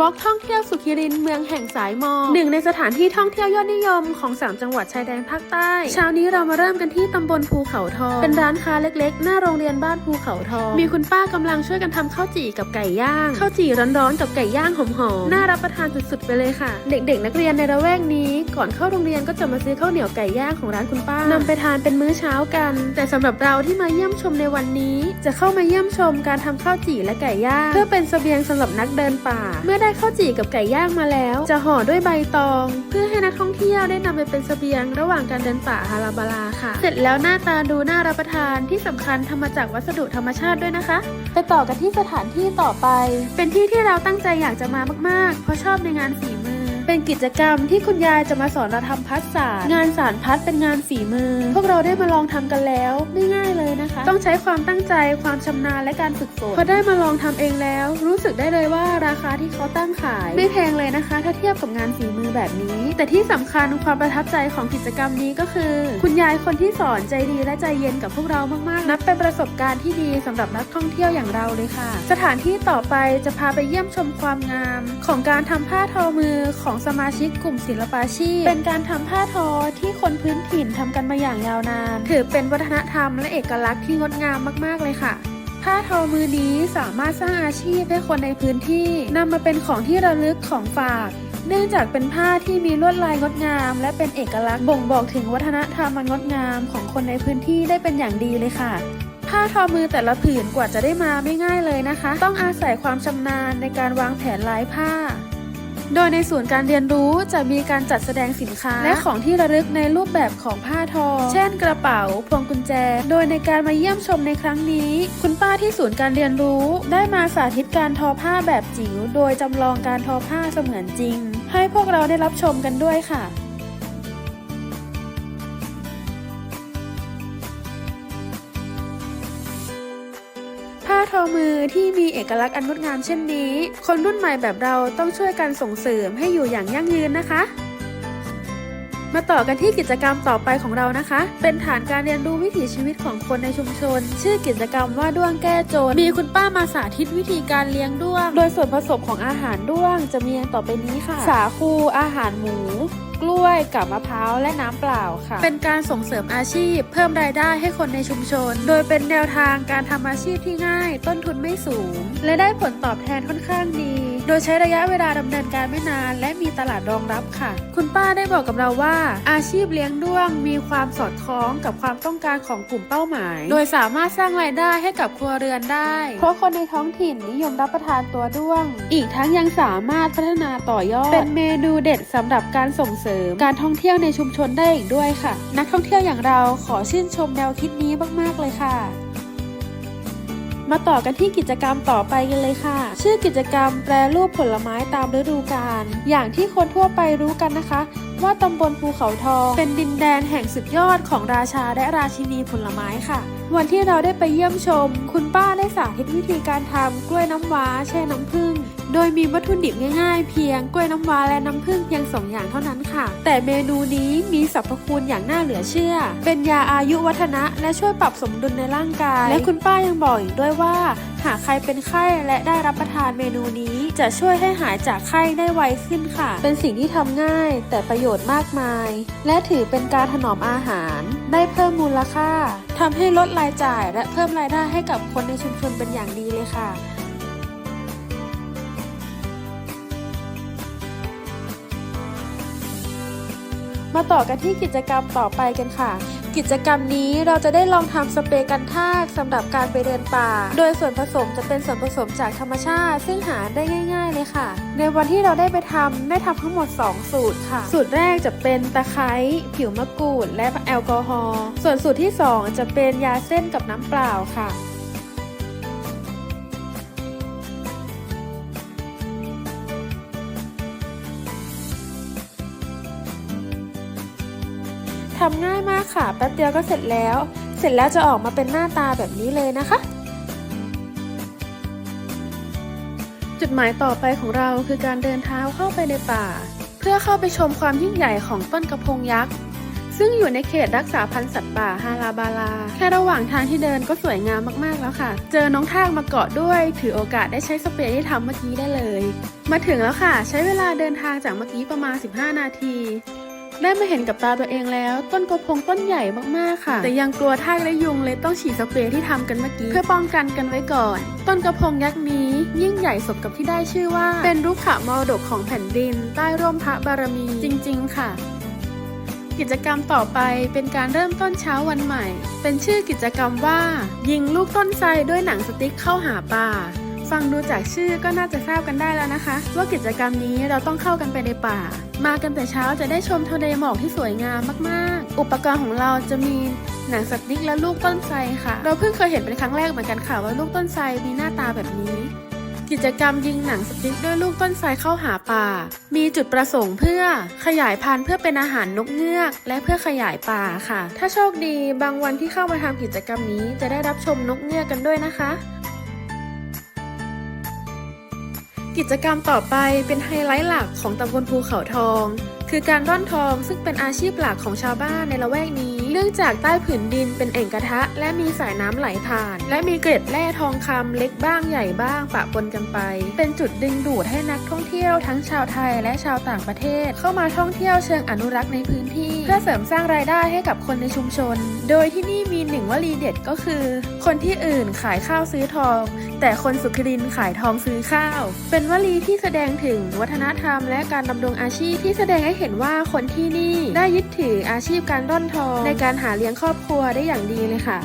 วอล์กท่องเที่ยวสุขิรินทร์เมืองแห่งสายหมอกหนึ่งในสถานที่ท่องเที่ยวยอดนิยมของสามจังหวัดชายแดนภาคใต้ เช้านี้เรามาเริ่มกันที่ตำบลภูเขาทอง เป็นร้านค้าเล็กๆ หน้าโรงเรียนบ้านภูเขาทอง มีคุณป้ากำลังช่วยกันทำข้าวจี่กับไก่ย่าง ข้าวจี่ร้อนๆกับไก่ย่างหอมๆ น่ารับประทานสุดๆไปเลยค่ะ เด็กๆ นักเรียนในระแวกนี้ ก่อนเข้าโรงเรียนก็จะมาซื้อข้าวเหนียวไก่ย่างของร้านคุณป้านำไปทานเป็นมื้อเช้ากัน แต่สำหรับเราที่มาเยี่ยมชมในวันนี้ จะเข้ามาเยี่ยมชมการทำข้าวจี่และไก่ย่าง เพื่อเป็นเสบียงสำหรับนักเดินป่า เมื่อได้ข้าวจี่กับไก่ย่างมาแล้ว จะห่อด้วยใบตอง เพื่อให้นักท่องเที่ยวได้นำไปเป็นเสบียงระหว่างการเดินป่าฮาราบาลาค่ะ เสร็จแล้วหน้าตาดูน่ารับประทานที่สำคัญทำมาจากวัสดุธรรมชาติด้วยนะคะ ไปต่อกันที่สถานที่ต่อไป เป็นที่ที่เราตั้งใจอยากจะมามาก ๆ เพราะชอบในงานฝีมื เป็นกิจกรรมที่คุณยายจะมาสอนเราทำพัดสาร งานสารพัดเป็นงานฝีมือ พวกเราได้มาลองทำกันแล้วไม่ง่ายเลยนะคะ ต้องใช้ความตั้งใจความชำนาญและการฝึกฝนพอได้มาลองทำเองแล้ว รู้สึกได้เลยว่าราคาที่เขาตั้งขาย ไม่แพงเลยนะคะ ถ้าเทียบกับงานฝีมือแบบนี้ แต่ที่สำคัญความประทับใจของกิจกรรมนี้ก็คือ คุณยายคนที่สอนใจดีและใจเย็นกับพวกเรามากๆ นับเป็นประสบการณ์ที่ดีสำหรับนักท่องเที่ยวอย่างเราเลยค่ะ สถานที่ต่อไปจะพาไปเยี่ยมชมความงาม ของการทำผ้าทอมือของสมาชิกกลุ่มศิลปาชีพ เป็นการทำผ้าทอที่คนพื้นถิ่นทำกันมาอย่างยาวนาน ถือเป็นวัฒนธรรมและเอกลักษณ์ที่งดงามมากๆเลยค่ะผ้าทอมือนี้สามารถสร้างอาชีพให้คนในพื้นที่นำมาเป็นของที่ระลึกของฝาก เนื่องจากเป็นผ้าที่มีลวดลายงดงาม และเป็นเอกลักษณ์บ่งบอกถึงวัฒนธรรมอันงดงามของคนในพื้นที่ได้เป็นอย่างดีเลยค่ะ ผ้าทอมือแต่ละผืนกว่าจะได้มาไม่ง่ายเลยนะคะ ต้องอาศัยความชำนาญในการวางแผนลายผ้า โดยในศูนย์การเรียนรู้จะมีการจัดแสดงสินค้า และของที่ระลึกในรูปแบบของผ้าทอ เช่นกระเป๋า พวงกุญแจ โดยในการมาเยี่ยมชมในครั้งนี้ คุณป้าที่ศูนย์การเรียนรู้ได้มาสาธิตการทอผ้าแบบจิ๋ว โดยจำลองการทอผ้าเสมือนจริง ให้พวกเราได้รับชมกันด้วยค่ะ ทอมือที่มีเอกลักษณ์อันงดงามเช่นนี้ คนรุ่นใหม่แบบเราต้องช่วยกันส่งเสริมให้อยู่อย่างยั่งยืนนะคะ มาต่อกันที่กิจกรรมต่อไปของเรานะคะ เป็นฐานการเรียนรู้วิถีชีวิตของคนในชุมชน ชื่อกิจกรรมว่าด้วงแก้โจนมีคุณป้ามาสาธิตวิธีการเลี้ยงด้วง โดยส่วนผสมของอาหารด้วงจะมีอย่างต่อไปนี้ค่ะ สาคูอาหารหมู กล้วยกับมะพร้าวและน้ำเปล่าค่ะ เป็นการส่งเสริมอาชีพ เพิ่มรายได้ให้คนในชุมชน โดยเป็นแนวทางการทำอาชีพที่ง่าย ต้นทุนไม่สูง และได้ผลตอบแทนค่อนข้างดี โดยใช้ระยะเวลาดำเนินการไม่นาน และมีตลาดรองรับค่ะ คุณป้าได้บอกกับเราว่า อาชีพเลี้ยงด้วงมีความสอดคล้องกับความต้องการของกลุ่มเป้าหมาย โดยสามารถสร้างรายได้ให้กับครัวเรือนได้ เพราะคนในท้องถิ่นนิยมรับประทานตัวด้วง อีกทั้งยังสามารถพัฒนาต่อยอด เป็นเมนูเด็ดสำหรับการส่งเสริม การท่องเที่ยวในชุมชนได้อีกด้วยค่ะ นักท่องเที่ยวอย่างเราขอชื่นชมแนวคิดนี้มากๆเลยค่ะ มาต่อกันที่กิจกรรมต่อไปกันเลยค่ะ ชื่อกิจกรรมแปรรูปผลไม้ตามฤดูกาลอย่างที่คนทั่วไปรู้กันนะคะ ว่าตำบลภูเขาทอง เป็นดินแดนแห่งสุดยอดของราชาและราชินีผลไม้ค่ะ วันที่เราได้ไปเยี่ยมชม คุณป้าได้สาธิตวิธีการทำกล้วยน้ำว้าแช่น้ำผึ้ง โดยมีวัตถุดิบง่ายๆ เพียงกล้วยน้ำว้าและน้ำผึ้งเพียงสองอย่างเท่านั้นค่ะ แต่เมนูนี้มีสรรพคุณอย่างน่าเหลือเชื่อ เป็นยาอายุวัฒนะ และช่วยปรับสมดุลในร่างกาย และคุณป้ายังบอกอีกด้วยว่า หากใครเป็นไข้และได้รับประทานเมนูนี้ จะช่วยให้หายจากไข้ได้ไวขึ้นค่ะ เป็นสิ่งที่ทำง่าย แต่ประโยชน์มากมาย และถือเป็นการถนอมอาหาร ได้เพิ่มมูลค่าทำให้ลดรายจ่ายและเพิ่มรายได้ให้กับคนในชุมชนเป็นอย่างดีเลยค่ะ มาต่อกันที่กิจกรรมต่อไปกันค่ะ กิจกรรมนี้เราจะได้ลองทำสเปรย์กันทากสำหรับการไปเดินป่า โดยส่วนผสมจะเป็นส่วนผสมจากธรรมชาติ ซึ่งหาได้ง่าย ๆเลยค่ะ ในวันที่เราได้ไปทำได้ทำทั้งหมด 2 สูตรค่ะ สูตรแรกจะเป็นตะไคร้ผิวมะกรูด และแอลกอฮอล์ส่วนสูตรที่ 2 จะเป็นยาเส้นกับน้ำเปล่าค่ะำง่ายมากค่ะแป๊บเดียวก็เสร็จแล้ว เสร็จแล้วจะออกมาเป็นหน้าตาแบบนี้เลยนะคะ จุดหมายต่อไปของเราคือการเดินเท้าเข้าไปในป่า เพื่อเข้าไปชมความยิ่งใหญ่ของต้นกระพงยักษ์ซึ่งอยู่ในเขตรักษาพันธุ์สัตว์ป่าฮาราบาลา แค่ระหว่างทางที่เดินก็สวยงามมากๆแล้วค่ะ เจอน้องทากมาเกาะด้วย ถือโอกาสได้ใช้สเปรย์ที่ทำเมื่อกี้ได้เลย มาถึงแล้วค่ะ ใช้เวลาเดินทางจากเมื่อกี้ประมาณ 15 นาที ได้มาเห็นกับตาตัวเองแล้ว ต้นกระพงต้นใหญ่มากๆค่ะ แต่ยังกลัวทากและยุงเลยต้องฉีดสเปรย์ที่ทำกันเมื่อกี้เพื่อป้องกันกันไว้ก่อน ต้นกระพงยักษ์นี้ ยิ่งใหญ่สมกับที่ได้ชื่อว่า เป็นรุกขมรดกของแผ่นดิน ใต้ร่มพระบารมีจริง ๆ ค่ะกิจกรรมต่อไปเป็นการเริ่มต้นเช้าวันใหม่ เป็นชื่อกิจกรรมว่า ยิงลูกต้นไทรด้วยหนังสติ๊กเข้าหาปลา ฟังดูจากชื่อก็น่าจะทราบกันได้แล้วนะคะ ว่ากิจกรรมนี้เราต้องเข้ากันไปในป่า มากันแต่เช้าจะได้ชมทะเลหมอกที่สวยงามมากๆ อุปกรณ์ของเราจะมีหนังสติ๊กและลูกต้นไทรค่ะ เราเพิ่งเคยเห็นเป็นครั้งแรกเหมือนกันค่ะว่าลูกต้นไทรมีหน้าตาแบบนี้ กิจกรรมยิงหนังสติ๊กด้วยลูกต้นไทรเข้าหาป่า มีจุดประสงค์เพื่อขยายพันธุ์เพื่อเป็นอาหารนกเงือก และเพื่อขยายป่าค่ะ ถ้าโชคดีบางวันที่เข้ามาทำกิจกรรมนี้จะได้รับชมนกเงือกกันด้วยนะคะ กิจกรรมต่อไปเป็นไฮไลท์หลักของตำบลภูเขาทอง คือการร่อนทองซึ่งเป็นอาชีพหลักของชาวบ้านในละแวกนี้ นื่องจากใต้ผืนดินเป็นแอ่งกระทะ และมีสายน้ำไหลผ่าน และมีเกล็ดแร่ทองคำเล็กบ้างใหญ่บ้างปะปนกันไป เป็นจุดดึงดูดให้นักท่องเที่ยวทั้งชาวไทยและชาวต่างประเทศ เข้ามาท่องเที่ยวเชิงอนุรักษ์ในพื้นที่ เพื่อเสริมสร้างรายได้ให้กับคนในชุมชน โดยที่นี่มีหนึ่งวลีเด็ดก็คือ คนที่อื่นขายข้าวซื้อทอง แต่คนสุขรินขายทองซื้อข้าว เป็นวลีที่แสดงถึงวัฒนธรรม และการดำรงอาชีพที่แสดงให้เห็นว่าคนที่นี่ได้ยึดถืออาชีพการร่อนทองในการการหาเลี้ยงครอบครัวได้อย่างดีเลยค่ะ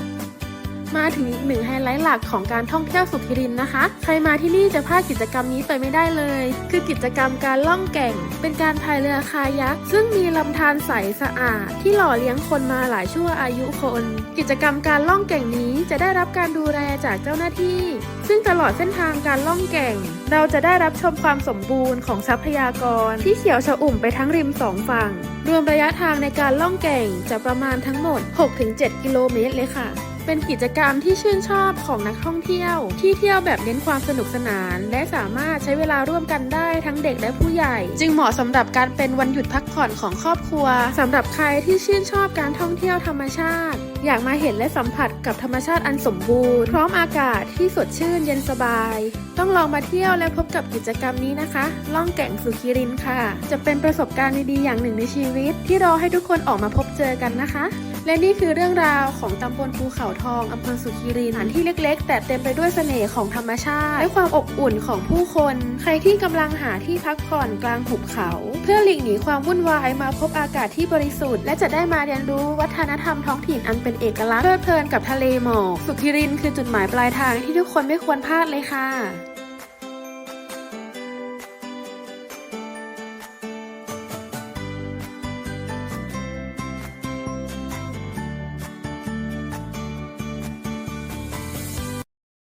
มาถึงอีกหนึ่งไฮไลท์หลักของการท่องเที่ยวสุขิรินนะคะ ใครมาที่นี่จะพลาดกิจกรรมนี้ไปไม่ได้เลย คือกิจกรรมการล่องแก่ง เป็นการพายเรือคายัก ซึ่งมีลำธารใสสะอาด ที่หล่อเลี้ยงคนมาหลายชั่วอายุคน กิจกรรมการล่องแก่งนี้จะได้รับการดูแลจากเจ้าหน้าที่ ซึ่งตลอดเส้นทางการล่องแก่ง เราจะได้รับชมความสมบูรณ์ของทรัพยากร ที่เขียวชอุ่มไปทั้งริมสองฝั่ง รวมระยะทางในการล่องแก่งจะประมาณทั้งหมด 6-7 กิโลเมตรเลยค่ะ เป็นกิจกรรมที่ชื่นชอบของนักท่องเที่ยว ที่เที่ยวแบบเน้นความสนุกสนาน และสามารถใช้เวลาร่วมกันได้ทั้งเด็กและผู้ใหญ่ จึงเหมาะสำหรับการเป็นวันหยุดพักผ่อนของครอบครัวสำหรับใครที่ชื่นชอบการท่องเที่ยวธรรมชาติ อยากมาเห็นและสัมผัสกับธรรมชาติอันสมบูรณ์ พร้อมอากาศที่สดชื่นเย็นสบาย ต้องลองมาเที่ยวและพบกับกิจกรรมนี้นะคะ ล่องแก่งสุขีรินค่ะ จะเป็นประสบการณ์ดีๆอย่างหนึ่งในชีวิต ที่รอให้ทุกคนออกมาพบเจอกันนะคะ และนี่คือเรื่องราวของตำบลภูเขาทองอำเภอสุขีรินสถานที่เล็ก ๆ แต่เต็มไปด้วยเสน่ห์ของธรรมชาติ และความอบอุ่นของผู้คน ใครที่กำลังหาที่พักผ่อนกลางหุบเขา เพื่อหลีกหนีความวุ่นวายมาพบอากาศที่บริสุทธิ์ และจะได้มาเรียนรู้วัฒนธรรมท้องถิ่นอันเป็นเอกลักษณ์เพลิดเพลินกับทะเลหมอกสุขีรินคือจุดหมายปลายทางที่ทุกคนไม่ควรพลาดเลยค่ะ